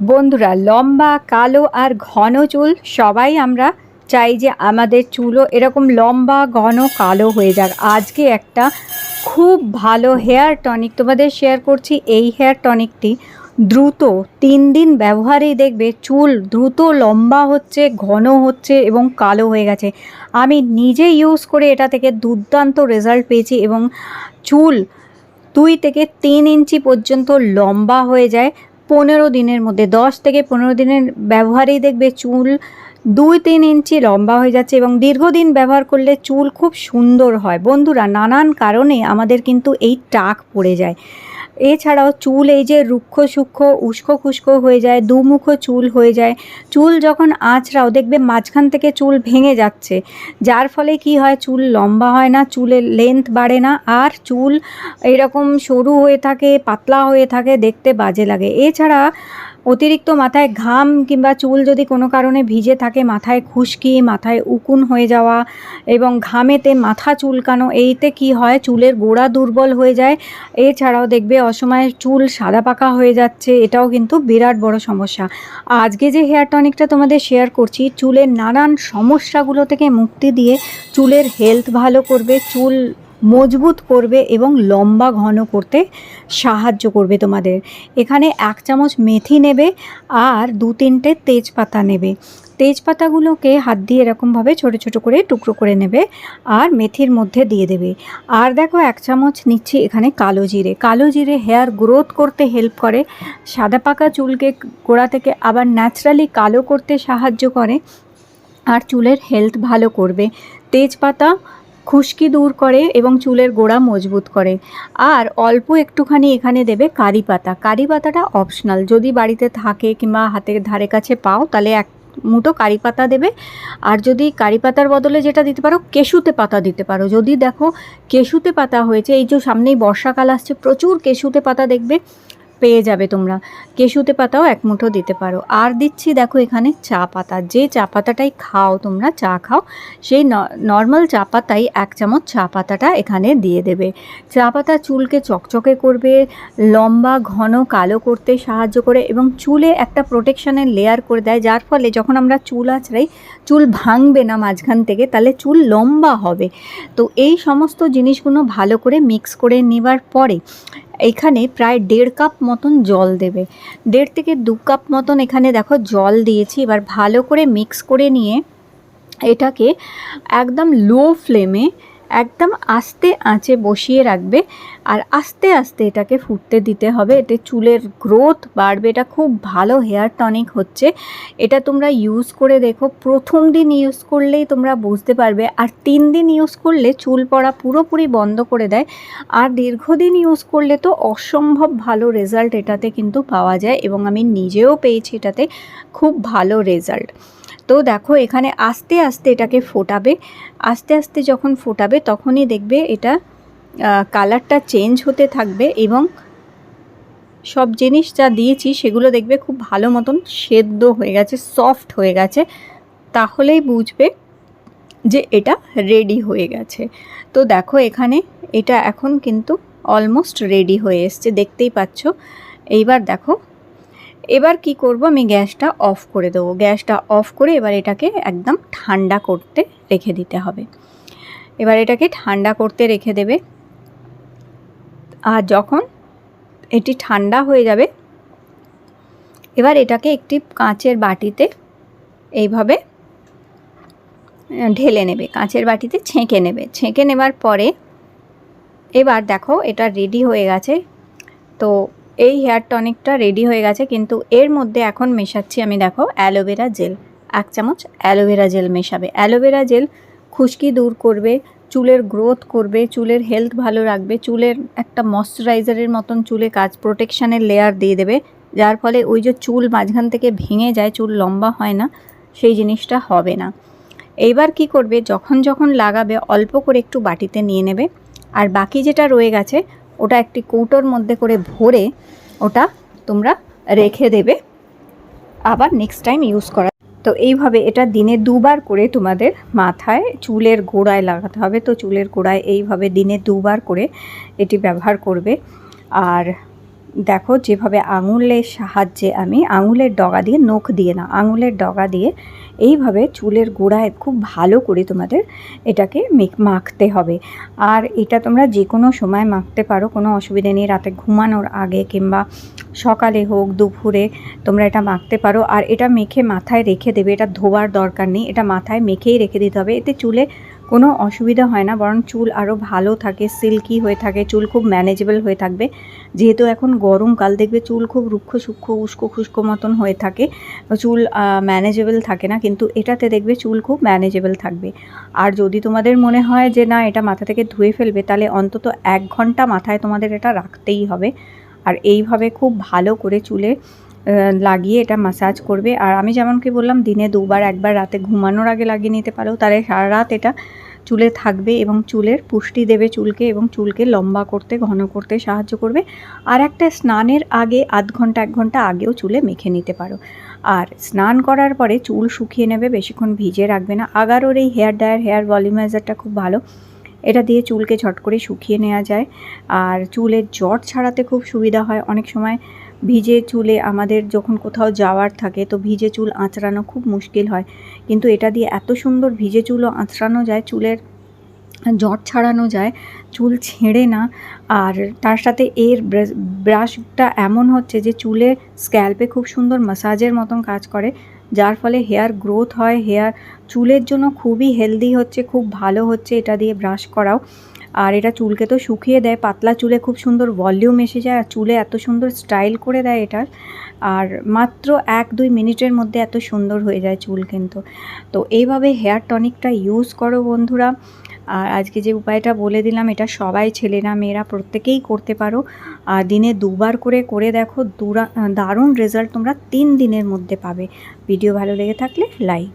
বন্ধুরা, লম্বা, কালো আর ঘন চুল, সবাই আমরা চাই যে আমাদের চুলও এরকম লম্বা, ঘন, কালো হয়ে যাক। আজকে একটা খুব ভালো হেয়ার টনিক তোমাদের শেয়ার করছি। এই হেয়ার টনিকটি দ্রুত, তিন দিন ব্যবহারেই দেখবে চুল দ্রুত লম্বা হচ্ছে, ঘন হচ্ছে এবং কালো হয়ে গেছে। আমি নিজে ইউজ করে এটা থেকে দুর্দান্ত রেজাল্ট পেয়েছি এবং চুল দুই থেকে তিন ইঞ্চি পর্যন্ত লম্বা হয়ে যায়। পনেরো দিনের মধ্যে, দশ থেকে পনেরো দিনের ব্যবহারেই দেখবে চুল দুই তিন ইঞ্চি লম্বা হয়ে যাচ্ছে এবং দীর্ঘদিন ব্যবহার করলে চুল খুব সুন্দর হয়। বন্ধুরা, নানান কারণে আমাদের কিন্তু এই টাক পড়ে যায়। এছাড়াও চুল এই যে রুক্ষ, সূক্ষ্ম, উস্কো, খুস্কো হয়ে যায়, দুমুখো চুল হয়ে যায়। চুল যখন আঁচড়াও, দেখবে মাঝখান থেকে চুল ভেঙে যাচ্ছে। যার ফলে কি হয়? চুল লম্বা হয় না, চুলের লেন্থ বাড়ে না, আর চুল এরকম সরু হয়ে থাকে, পাতলা হয়ে থাকে, দেখতে বাজে লাগে। এছাড়া অতিরিক্ত মাথায় ঘাম কিংবা চুল যদি কোনো কারণে ভিজে থাকে, মাথায় খুশকি, মাথায় উকুন হয়ে যাওয়া এবং ঘামেতে মাথা চুলকানো, এইতে কি হয়? চুলের গোড়া দুর্বল হয়ে যায়। এছাড়াও দেখবে অসময়ে চুল সাদা পাকা হয়ে যাচ্ছে, এটাও কিন্তু বিরাট বড় সমস্যা। আজকে যে হেয়ার টনিকটা তোমাদের শেয়ার করছি, চুলের নানান সমস্যাগুলো থেকে মুক্তি দিয়ে চুলের হেলথ ভালো করবে, চুল মজবুত করবে এবং লম্বা ঘন করতে সাহায্য করবে তোমাদের। এখানে এক চামচ মেথি নেবে আর দু তিনটে তেজপাতা নেবে। তেজপাতাগুলোকে হাত দিয়ে এরকমভাবে ছোটো ছোটো করে টুকরো করে নেবে আর মেথির মধ্যে দিয়ে দেবে। আর দেখো এক চামচ নিচ্ছি এখানে কালো জিরে। কালো জিরে হেয়ার গ্রোথ করতে হেল্প করে। সাদা পাকা চুলকে গোড়া থেকে আবার ন্যাচারালি কালো করতে সাহায্য করে। আর চুলের হেলথ ভালো করবে। তেজপাতা খুশকি দূর করে এবং চুলের গোড়া মজবুত করে। আর অল্প একটুখানি এখানে দেবে কারি পাতা। কারি পাতাটা অপশনাল যদি বাড়িতে থাকে কিংবা হাতের ধারে কাছে পাও, তাহলে এক মুঠো কারি পাতা দেবে। আর যদি কারি পাতার বদলে যেটা দিতে পারো, কেশুতে পাতা দিতে পারো। যদি দেখো কেশুতে পাতা হয়েছে, এই যে সামনেই বর্ষাকাল আসছে, প্রচুর কেশুতে পাতা দেখবে। পেয়ে যাবে তোমরা। কেশুতে পাতাও এক মুঠো দিতে পারো। আর দিচ্ছি দেখো এখানে চা পাতা। যে চা পাতাটাই খাও তোমরা, চা খাও, সেই নর্মাল চা পাতাই এক চামচ চা পাতাটা এখানে দিয়ে দেবে। চা পাতা চুলকে চকচকে করবে, লম্বা, ঘন, কালো করতে সাহায্য করে এবং চুলে একটা প্রোটেকশনের লেয়ার করে দেয়। যার ফলে যখন আমরা চুল আঁচড়াই, চুল ভাঙবে না মাঝখান থেকে, তাহলে চুল লম্বা হবে। তো এই সমস্ত জিনিসগুলো ভালো করে মিক্স করে নেবার পরে এখানে প্রায় দেড় কাপ মতন জল দেবে। দেড় থেকে দু কাপ মতন এখানে দেখো জল দিয়েছি। এবার ভালো করে মিক্স করে নিয়ে এটাকে একদম লো ফ্লেমে একদম আস্তে আঁচে বসিয়ে রাখবে। আর আস্তে আস্তে এটাকে ফুটতে দিতে হবে। এতে চুলের গ্রোথ বাড়বে। এটা খুব ভালো হেয়ার টনিক হচ্ছে। এটা তোমরা ইউজ করে দেখো। প্রথম দিন ইউজ করলেই তোমরা বুঝতে পারবে। আর তিন দিন ইউজ করলে চুল পড়া পুরোপুরি বন্ধ করে দেয়। আর দীর্ঘদিন ইউজ করলে তো অসম্ভব ভালো রেজাল্ট এটাতে কিন্তু পাওয়া যায়। এবং আমি নিজেও পেয়েছি এটাতে। খুব ভালো রেজাল্ট তো দেখো এখানে আস্তে আস্তে এটাকে ফোটাবে। আস্তে আস্তে যখন ফোটাবে তখনই দেখবে এটা কালারটা চেঞ্জ হতে থাকবে এবং সব জিনিস যা দিয়েছি সেগুলো দেখবে খুব ভালো মতন সেদ্ধ হয়ে গেছে সফট হয়ে গেছে। তাহলেই বুঝবে যে এটা রেডি হয়ে গেছে। তো দেখো এখানে এটা এখন কিন্তু অলমোস্ট রেডি হয়ে এসছে, দেখতেই পাচ্ছ। এইবার দেখো এবার কি করব? আমি গ্যাসটা অফ করে দেবো। গ্যাসটা অফ করে এবার এটাকে একদম ঠান্ডা করতে রেখে দিতে হবে। এবার এটাকে ঠান্ডা করতে রেখে দেবে। আর যখন এটি ঠান্ডা হয়ে যাবে, এবার এটাকে একটি কাঁচের বাটিতে এইভাবে ঢেলে নেবে। কাঁচের বাটিতে ছেঁকে নেবে। ছেঁকে নেবার পরে এবার দেখো, এটা রেডি হয়ে গেছে। তো এই হেয়ার টনিকটা রেডি হয়ে গেছে, কিন্তু এর মধ্যে এখন মেশাচ্ছি আমি, দেখো অ্যালোভেরা জেল এক চামচ অ্যালোভেরা জেল মেশাবে। অ্যালোভেরা জেল খুশকি দূর করবে, চুলের গ্রোথ করবে, চুলের হেলথ ভালো রাখবে, চুলের একটা ময়শ্চারাইজারের মতন চুলে কাজ প্রোটেকশানের লেয়ার দিয়ে দেবে, যার ফলে ওই যে চুল মাঝখান থেকে ভেঙে যায়, চুল লম্বা হয় না, সেই জিনিসটা হবে না। এইবার কি করবে, যখন যখন লাগাবে, অল্প করে একটু বাটিতে নিয়ে নেবে, আর বাকি যেটা রয়ে গেছে ওটা একটি কৌটোর মধ্যে করে ভরে ওটা তোমরা রেখে দেবে। আবার নেক্সট টাইম ইউজ করা। তো এইভাবে এটা দিনে দুবার করে তোমাদের মাথায় চুলের গোড়ায় লাগাতে হবে। তো চুলের গোড়ায় এইভাবে দিনে দুবার করে এটি ব্যবহার করবে। আর দেখো, যেভাবে আঙুলের সাহায্যে আমি আঙুলের ডগা দিয়ে নখ দিয়ে না, আঙুলের ডগা দিয়ে এইভাবে চুলের গোড়ায় খুব ভালো করে তোমাদের এটাকে মাখতে হবে। আর এটা তোমরা যে কোনো সময় মাখতে পারো, কোনো অসুবিধা নেই, রাতে ঘুমানোর আগে কিংবা সকালে হোক, দুপুরে তোমরা এটা মাখতে পারো। আর এটা মেখে মাথায় রেখে দেবে, এটা ধোয়ার দরকার নেই, এটা মাথায় মেখেই রেখে দিতে হবে। এতে চুলে কোনো অসুবিধা হয় না, বরং চুল আরও ভালো থাকে সিল্কি হয়ে থাকে, চুল খুব ম্যানেজেবল হয়ে থাকবে। যেহেতু এখন গরমকাল দেখবে চুল খুব রুক্ষ সূক্ষ্ম, উস্কো খুস্কো মতন হয়ে থাকে। চুল ম্যানেজেবল থাকে না, কিন্তু এটাতে দেখবে চুল খুব ম্যানেজেবল থাকবে। আর যদি তোমাদের মনে হয় যে না, এটা মাথা থেকে ধুয়ে ফেলবে, তাহলে অন্তত এক ঘণ্টা মাথায় তোমাদের এটা রাখতেই হবে। আর এইভাবে খুব ভালো করে চুলে লাগিয়ে এটা মাসাজ করবে। আর আমি যেমন কি বললাম, দিনে দুবার, একবার রাতে ঘুমানোর আগে লাগিয়ে নিতে পারো। তাহলে সারা রাত এটা চুলে থাকবে এবং চুলের পুষ্টি দেবে চুলকে এবং চুলকে লম্বা করতে, ঘন করতে সাহায্য করবে। আর একটা স্নানের আগে, আধ ঘণ্টা, এক ঘণ্টা আগেও চুলে মেখে নিতে পারো। আর স্নান করার পরে চুল শুকিয়ে নেবে, বেশিক্ষণ ভিজে রাখবে না। আগারোর এই হেয়ার ড্রায়ার, হেয়ার ভলিউমাইজারটা খুব ভালো। এটা দিয়ে চুলকে ঝট করে শুকিয়ে নেওয়া যায়। আর চুলের জট ছাড়াতে খুব সুবিধা হয়। অনেক সময় ভিজে চুলে আমাদের যখন কোথাও যাওয়ার থাকে, তো ভিজে চুল আঁচড়ানো খুব মুশকিল হয়। কিন্তু এটা দিয়ে এত সুন্দর ভিজে চুলও আঁচড়ানো যায়, চুলের জট ছাড়ানো যায়, চুল ছেঁড়ে না। আর তার সাথে এর ব্রাশটা এমন হচ্ছে যে চুলে স্ক্যাল্পে খুব সুন্দর মাসাজের মতন কাজ করে। যার ফলে হেয়ার গ্রোথ হয়, হেয়ার চুলের জন্য খুবই হেলদি হচ্ছে, খুব ভালো হচ্ছে এটা দিয়ে ব্রাশ করাও। আর এটা চুলকে তো শুকিয়ে দেয়, পাতলা চুলে খুব সুন্দর ভলিউম এসে যায়, আর চুলে এত সুন্দর স্টাইল করে দেয় এটা আর মাত্র এক দুই মিনিটের মধ্যে এত সুন্দর হয়ে যায় চুল কিন্তু। তো এইভাবে হেয়ার টনিকটা ইউজ করো বন্ধুরা। আর আজকে যে উপায়টা বলে দিলাম, এটা সবাই ছেলেরা মেয়েরা প্রত্যেকেই করতে পারো। আর দিনে দুবার করে করে দেখো, দুরা, দারুণ রেজাল্ট তোমরা তিন দিনের মধ্যে পাবে। ভিডিও ভালো লেগে থাকলে লাইক